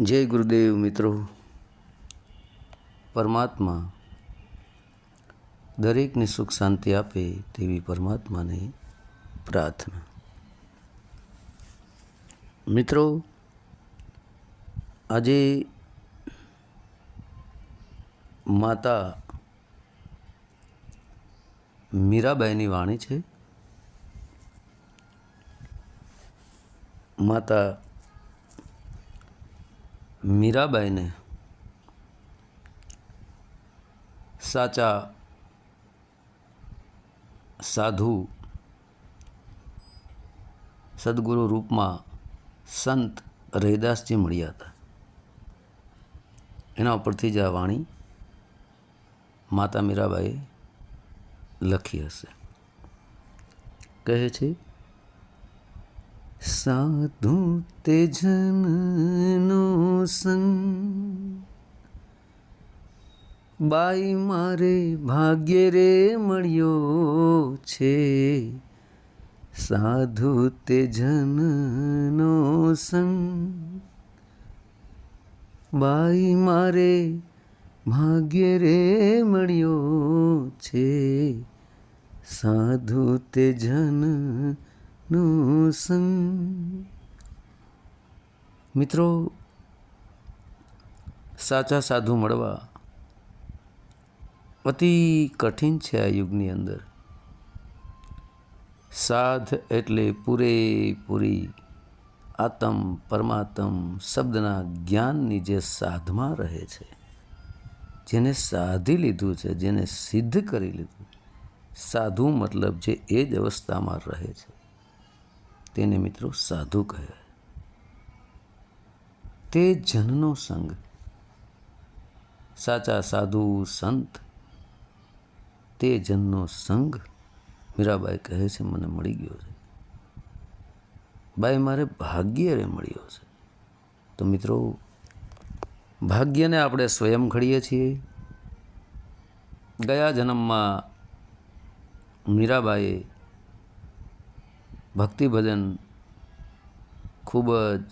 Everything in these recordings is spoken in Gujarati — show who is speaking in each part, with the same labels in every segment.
Speaker 1: જય ગુરુદેવ મિત્રો. પરમાત્મા દરેકને સુખ શાંતિ આપે તેવી પરમાત્માને પ્રાર્થના. મિત્રો, આજે માતા મીરાબાઈની વાણી છે. માતા મીરાબાઈને સાચા સાધુ સદગુરુ રૂપમાં સંત રૈદાસજી મળ્યા હતા. એના ઉપરથી જ આ વાણી માતા મીરાબાઈએ લખી હશે. કહે છે સાધુ તે જનનો સંગ. બાઈ મારે ભાગ્ય રે મળ્યો છે. સાધુ તે જનનો સંગ. બાઈ મારે ભાગ્ય રે મળ્યો છે. સાધુ તે જન નો સંગ મિત્રો, સાચા સાધુ મળવા અતિ કઠિન છે આ યુગની અંદર. સાધ એટલે પૂરેપૂરી આત્મ, પરમાત્મ શબ્દના જ્ઞાનની જે સાધમાં રહે છે, જેને સાધી લીધું છે, જેને સિદ્ધ કરી લીધું સાધુ મતલબ જે એ જ અવસ્થામાં રહે છે. તેને મિત્રો સાધુ કહે. તે જનનો સંગ. સાચા સાધુ સંત. તે જનનો સંગ મીરાબાઈ કહે છે, મને મળી ગયો છે. બાઈ, મારે ભાગ્ય રે મળ્યો છે. તો મિત્રો, ભાગ્યને આપણે સ્વયં ઘડીએ છીએ. ગયા જન્મમાં મીરાબાઈએ ભક્તિ ભજન ખૂબ જ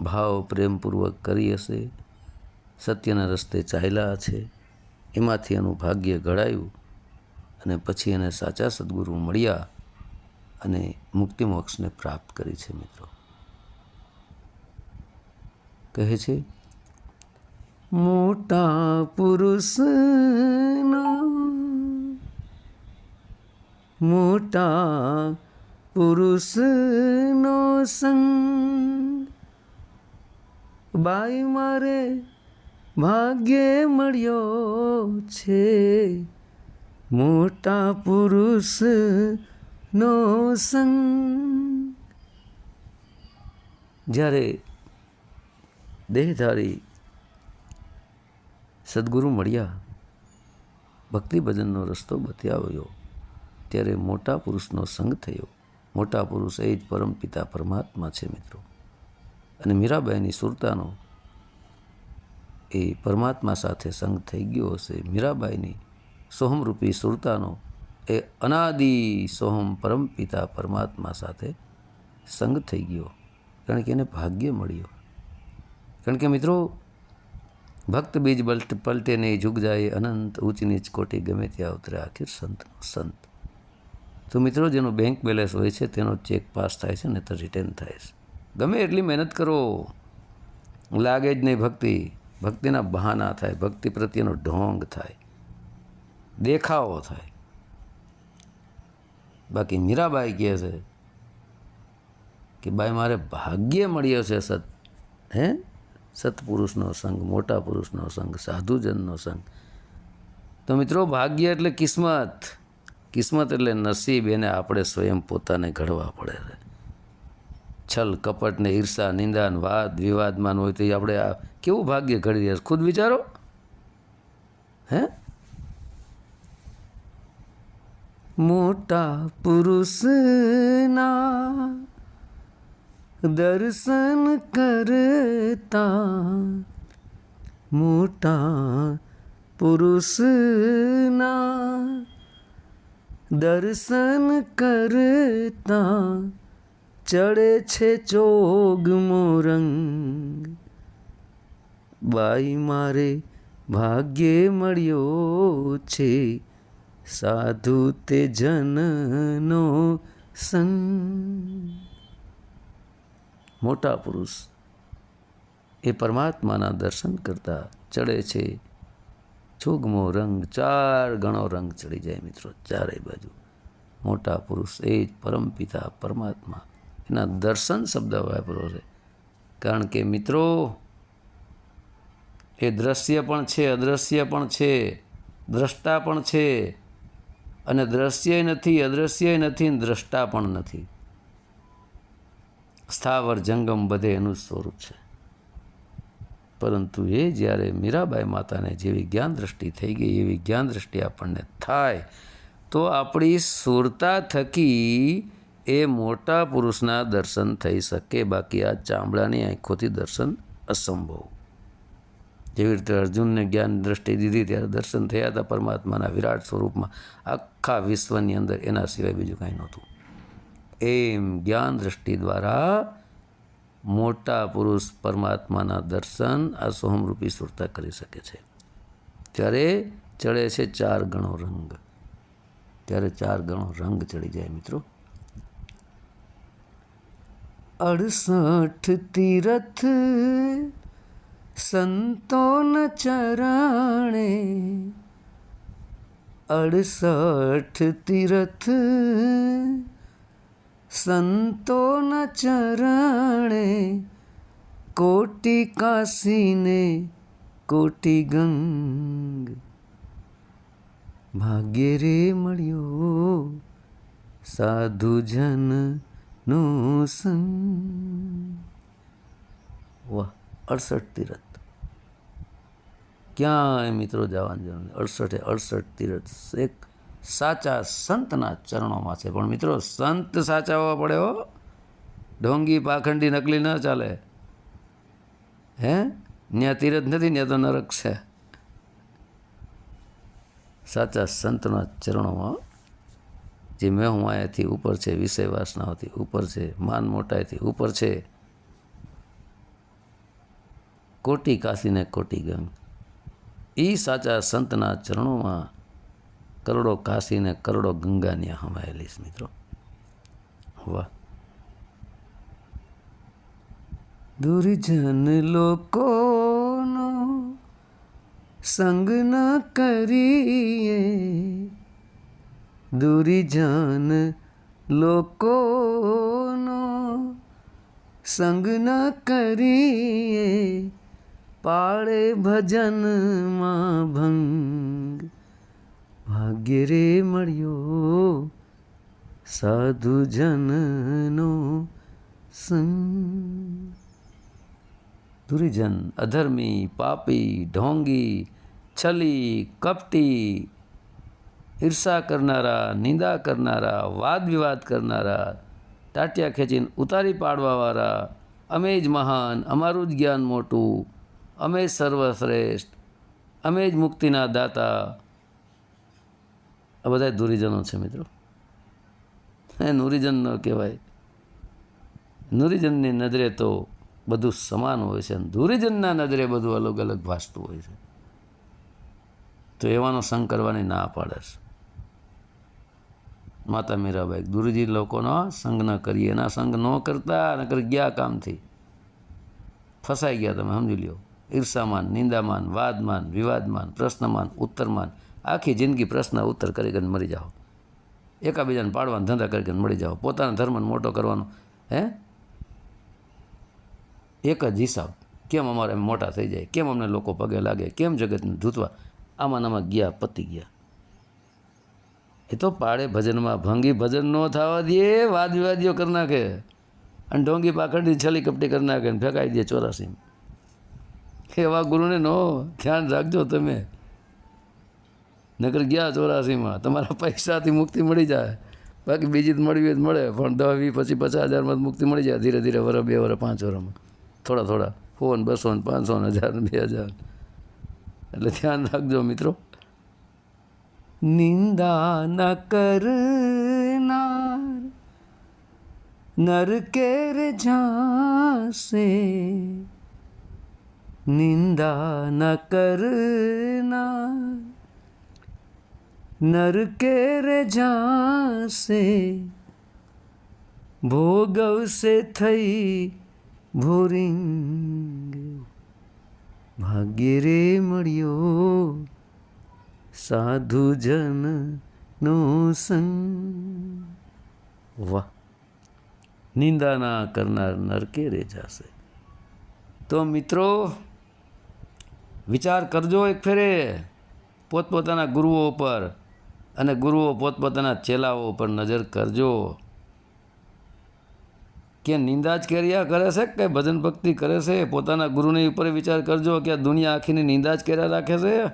Speaker 1: ભાવ પ્રેમપૂર્વક કરી હશે. સત્યના રસ્તે ચાલ્યા છે. એમાંથી એનું ભાગ્ય ઘડાયું અને પછી એને સાચા સદગુરુ મળ્યા અને મુક્તિ મોક્ષને પ્રાપ્ત કરી છે મિત્રો. કહે છે, મોટા પુરુષ મોટા પુરુષનો સંગ. બાઈ મારે ભાગ્યે મળ્યો છે. મોટા પુરુષનો સંગ. જ્યારે દેહધારી સદગુરુ મળ્યા ભક્તિ ભજનનો રસ્તો બતાવ્યો ત્યારે મોટા પુરુષનો સંગ થયો. મોટા પુરુષ એ જ પરમપિતા પરમાત્મા છે મિત્રો. અને મીરાબાઈની સુરતાનો એ પરમાત્મા સાથે સંગ થઈ ગયો હશે. મીરાબાઈની સોહમરૂપી સુરતાનો એ અનાદિ સોહમ પરમપિતા પરમાત્મા સાથે સંગ થઈ ગયો. કારણ કે એને ભાગ્ય મળ્યો. કારણ કે મિત્રો, ભક્ત બીજ પલટે નહીં જુગ જાય અનંત ઊંચ નીચ કોટી ગમે ત્યાં ઉતરે. આખિર સંતનો સંત. તો મિત્રો, જેનો બેંક બેલેન્સ હોય છે, તેનો ચેક પાસ થાય છે ને તો રિટર્ન થાય છે. ગમે એટલી મહેનત કરો. લાગે જ નહીં ભક્તિ. ભક્તિના બહાના થાય. ભક્તિ પ્રત્યેનો ઢોંગ થાય. દેખાવો થાય. બાકી મીરાબાઈ કહે છે કે, બાઈ, મારે ભાગ્ય મળ્યો છે સત હે? સત્પુરુષનો સંગ, મોટા પુરુષનો સંગ, સાધુજનનો સંગ. તો મિત્રો, ભાગ્ય એટલે કિસ્મત. કિસ્મત એટલે નસીબ એને આપણે સ્વયં પોતાને ઘડવા પડે છે. છલ, કપટ ને ઈર્ષા, નિંદા ને વાદ, વિવાદમાં હોય તો એ આપણે આ કેવું ભાગ્ય ઘડી રહ્યા ખુદ વિચારો. હે? મોટા પુરુષના દર્શન કરતા મોટા પુરુષના દર્શન કરતા ચડે છે ચોગ મોરંગ. બાઈ મારે ભાગ્યે મળ્યો છે, સાધુ તે જનનો સંગ. મોટા પુરુષ એ પરમાત્માના દર્શન કરતા ચડે છે છુગમો રંગ, ચાર ગણો રંગ ચડી જાય મિત્રો, ચારેય બાજુ. મોટા પુરુષ એ જ પરમપિતા પરમાત્મા. એના દર્શન શબ્દ વાપરો છે. કારણ કે મિત્રો, એ દ્રશ્ય પણ છે, અદ્રશ્ય પણ છે, દ્રષ્ટા પણ છે. અને દ્રશ્ય નથી અદ્રશ્ય નથી, ને દ્રષ્ટા પણ નથી. સ્થાવર જંગમ બધે એનું સ્વરૂપ છે. પરંતુ એ જ્યારે મીરાબાઈ માતાને જેવી જ્ઞાન દ્રષ્ટિ થઈ ગઈ, એવી જ્ઞાન દ્રષ્ટિ આપણને થાય, તો આપણી સુરતા થકી એ મોટા પુરુષના દર્શન થઈ શકે. બાકી આ ચામડાની આંખોથી દર્શન અસંભવ. જેવી રીતે અર્જુનને જ્ઞાન દ્રષ્ટિ દીધી ત્યારે દર્શન થયા હતા પરમાત્માના વિરાટ સ્વરૂપમાં. આખા વિશ્વની અંદર એના સિવાય બીજું કાંઈ નહોતું. એમ જ્ઞાન દ્રષ્ટિ દ્વારા મોટા પુરુષ પરમાત્માના દર્શન આ સોહમરૂપી સુરતા કરી શકે છે. ત્યારે ચડે છે ચાર ગણો રંગ. ત્યારે ચાર ગણો રંગ ચડી જાય મિત્રો. અડસઠ તીરથ સંતોન ચરણે. અડસઠ તીરથ સંતોના ચરણે કોટી કાશીને કોટી ગંગ. ભાગ્ય રે મળ્યો સાધુ જન નો સંગ. વાહ, અડસઠ તીરથ. ક્યાંય મિત્રો જવાનું જરૂર અડસઠે અડસઠ તીરથ એક સાચા સંતના ચરણોમાં છે. પણ મિત્રો, સંત સાચા હોવા પડે હો. ઢોંગી, પાખંડી, નકલી ન ચાલે. હે? ત્યાં તીરથ નથી ત્યાં તો નરક છે. સાચા સંતના ચરણોમાં, જે મેં હું અહીંયાથી ઉપર છે વિષય વાસનાઓથી ઉપર છે, માન મોટાઈથી ઉપર છે, કોટી કાશીને કોટી ગંગ. એ સાચા સંતના ચરણોમાં કરોડો કાશીને કરોડો ગંગાની હમાયેલી છે મિત્રો. વાહ. દુર્જન લોકોનો સંગ ન કરીએ. દુર્જન લોકોનો સંગ ન કરીએ. પાળે ભજનમાં ભંગ ભાગ્ય રે મળ્યો સાધુ જનનો સંગ. દુર્જન, અધર્મી, પાપી, ઢોંગી, છલી, કપટી, ઈર્ષા કરનારા, નિંદા કરનારા, વાદ વિવાદ કરનારા ટાટિયા ખેંચીને ઉતારી પાડવાવાળા, અમે જ મહાન, અમારું જ જ્ઞાન મોટું, અમે જ સર્વશ્રેષ્ઠ, અમે જ મુક્તિના દાતા આ બધા દુરિજનો છે મિત્રો. એ નુરીજન ન કહેવાય. નુરીજનની નજરે તો બધું સમાન હોય છે અને ધુરીજનના નજરે બધું અલગ અલગ ભાસતું હોય છે. તો એવાનો સંગ કરવાની ના પાડે છે. માતા મીરાબાઈ ગુરુજી લોકોનો સંગ ન કરીએ. એના સંગ ન કરતા નકર ગયા કામથી. ફસાઈ ગયા તમે, સમજી લ્યો. ઈર્ષામાન, નિંદામાન, વાદમાન, વિવાદમાન, પ્રશ્નમાન, ઉત્તરમાન આખી જિંદગી પ્રશ્ન ઉત્તર કરી કરીને મરી જાઓ. એકાબીજાને પાડવાના ધંધા કરી કરીને મળી જાઓ. પોતાના ધર્મને મોટો કરવાનો, હે? એક જ હિસાબ, કેમ અમારે મોટા થઈ જાય? કેમ અમને લોકો પગે લાગે? કેમ જગતને ધૂતવા? આમાં આમાં ગયા, પતી ગયા. એ તો પાડે ભજનમાં. ભંગી ભજન ન થવા દે, વાદ વિવાદીઓ કરી નાખે. અને ઢોંગી પાખંડી છલી કપટી કરી નાખે ને ફેંકાઈ દે ચોરાસી એવા ગુરુને નો, ધ્યાન રાખજો તમે. નગર ગયા ચોરાસીમાં. તમારા પૈસાથી મુક્તિ મળી જાય. બાકી બીજી જ મળવી જ મળે. પણ દસ વીસ પછી પચાસ હજારમાં મુક્તિ મળી જાય ધીરે ધીરે વરસ બે વરસ પાંચ વરસમાં થોડા થોડા. સો ને બસો ને પાંચસો ને હજાર બે હજાર. એટલે ધ્યાન રાખજો મિત્રો. નિંદા ન કરનાર. નર કેર જાસે નિંદા ન કરના નર કે રે જાસે ભોગવશે થઈ ભોરિંગ ભાગ્ય રે મળ્યો સાધુ જન નો સંગ વાહ નિંદા ના કરનાર નરકે રે જાશે તો મિત્રો વિચાર કરજો એક ફેરે પોતપોતાના ગુરુઓ ઉપર અને ગુરુઓ પોતપોતાના ચેલાઓ ઉપર નજર કરજો. કે નિંદા જ કર્યા કરે છે કે ભજન ભક્તિ કરે છે? પોતાના ગુરુની ઉપર વિચાર કરજો કે દુનિયા આખીની નિંદા જ કર્યા રાખે છે?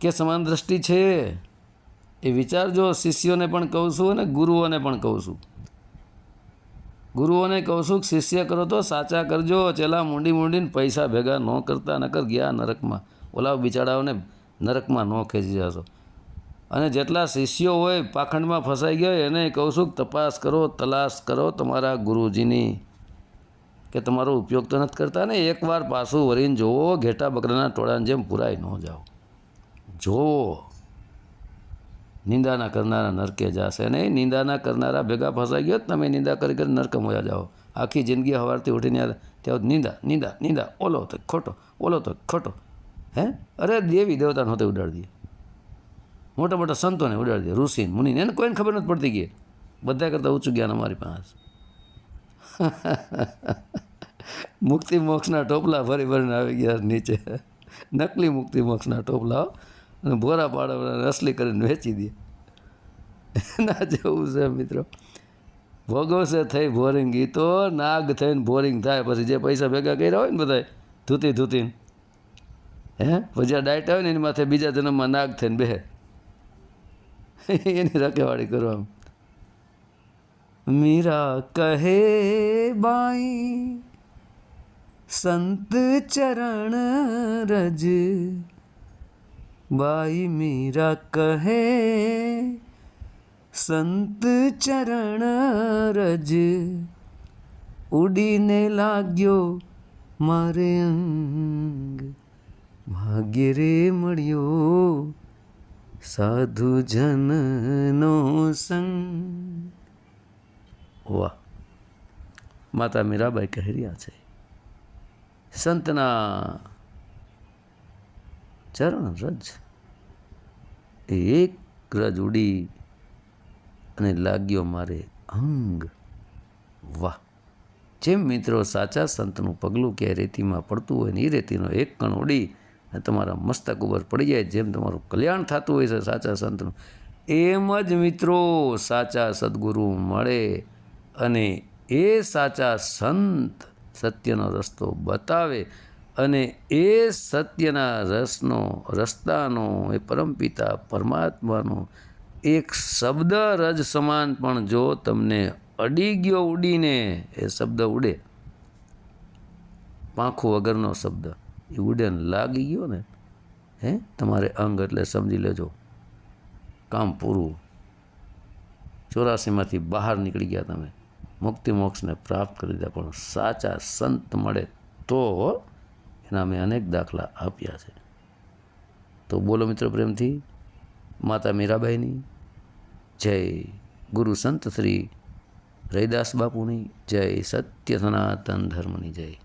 Speaker 1: કે સમાન દ્રષ્ટિ છે? એ વિચારજો, શિષ્યોને પણ કહું છું અને ગુરુઓને પણ કહું છું. ગુરુઓને કહું છું શિષ્ય કરો તો સાચા કરજો. ચેલા મૂંડી મૂંડીને પૈસા ભેગા ન કરતા, નકર ગયા નરકમાં. ઓલા બિચારાઓને નરકમાં ન ખેંચી જશો. અને જેટલા શિષ્યો હોય પાખંડમાં ફસાઈ ગયા હોય, એને કહું છું તપાસ કરો, તલાશ કરો તમારા ગુરુજીની, કે તમારો ઉપયોગ તો નથી કરતા. ને એકવાર પાછું વળીને જોવો, ઘેટા બકરાના ટોળાને જેમ પુરાઈ ન જાઓ. જોવો. નિંદાના કરનારા નરકે જશે નહીં. નિંદાના કરનારા ભેગા ફસાઈ ગયો તમે નિંદા કરી કરી નરક હોયા જાઓ. આખી જિંદગી સવારથી ઉઠીને ત્યાં નિંદા નિંદા નિંદા, ઓલો તો ખોટો, ઓલો તો ખોટો. હે? અરે દેવી દેવતાને હોતે ઉડાડી દે મોટા મોટા સંતોને ઉડાડી દે ઋષિ મુનિને, એને કોઈને ખબર નથી પડતી કે બધા કરતાં ઊંચું જ્ઞાન અમારી પાસે. મુક્તિ મોક્ષના ટોપલા ભરી ભરીને આવી ગયા નીચે. નકલી મુક્તિ મોક્ષના ટોપલા અને ભોરા પાડવા અસલી કરીને વેચી દે. એના જેવું છે મિત્રો. ભોગવશે થઈ બોરિંગ એ તો નાગ થઈને બોરિંગ થાય, પછી જે પૈસા ભેગા કર્યા હોય ને બધા ધૂતી ધૂતીને. હે? પછી આ ડાયટ આવે ને એની માથે બીજા જન્મમાં નાગ થઈને બેહે. એની રખેવાળી કરવા મીરા કહે બાઈ સંત ચરણ રજ બાઈ મીરા કહે સંત ચરણ રજ ઉડીને લાગ્યો મારે અંગ ભાગ્ય રે મળ્યો સાધુ જનનો સંગ. વાહ. માતા મીરાબાઈ કહી રહ્યા છે. સંતના ચરણ રજ. એક રજ ઉડી અને લાગ્યો મારે અંગ. વાહ. જેમ મિત્રો સાચા સંતનું પગલું ક્યાંય રેતીમાં પડતું હોય ને એ રેતીનો એક કણ ઉડી તમારા મસ્તક ઉપર પડી જાય જેમ તમારું કલ્યાણ થતું હોય છે સાચા સંતનું, એમ જ મિત્રો સાચા સદગુરુ મળે અને એ સાચા સંત સત્યનો રસ્તો બતાવે અને એ સત્યના રસનો, રસ્તાનો, એ પરમપિતા પરમાત્માનો એક શબ્દ રજ સમાન પણ જો તમને અડી ગયો ઉડીને, એ શબ્દ ઉડે. પાંખું વગરનો શબ્દ. એ ઉડે લાગી ગયો ને, હે? તમારે અંગ એટલે સમજી લેજો. કામ પૂરું. ચોરાસીમાંથી બહાર નીકળી ગયા તમે. મુક્તિ મોક્ષને પ્રાપ્ત કરી દીધા, પણ સાચા સંત મળે તો એના મેં અનેક દાખલા આપ્યા છે. તો બોલો મિત્રો પ્રેમથી, માતા મીરાબાઈની, જય ગુરુ સંત શ્રી રૈદાસ બાપુની, જય સત્ય સનાતન ધર્મની જય.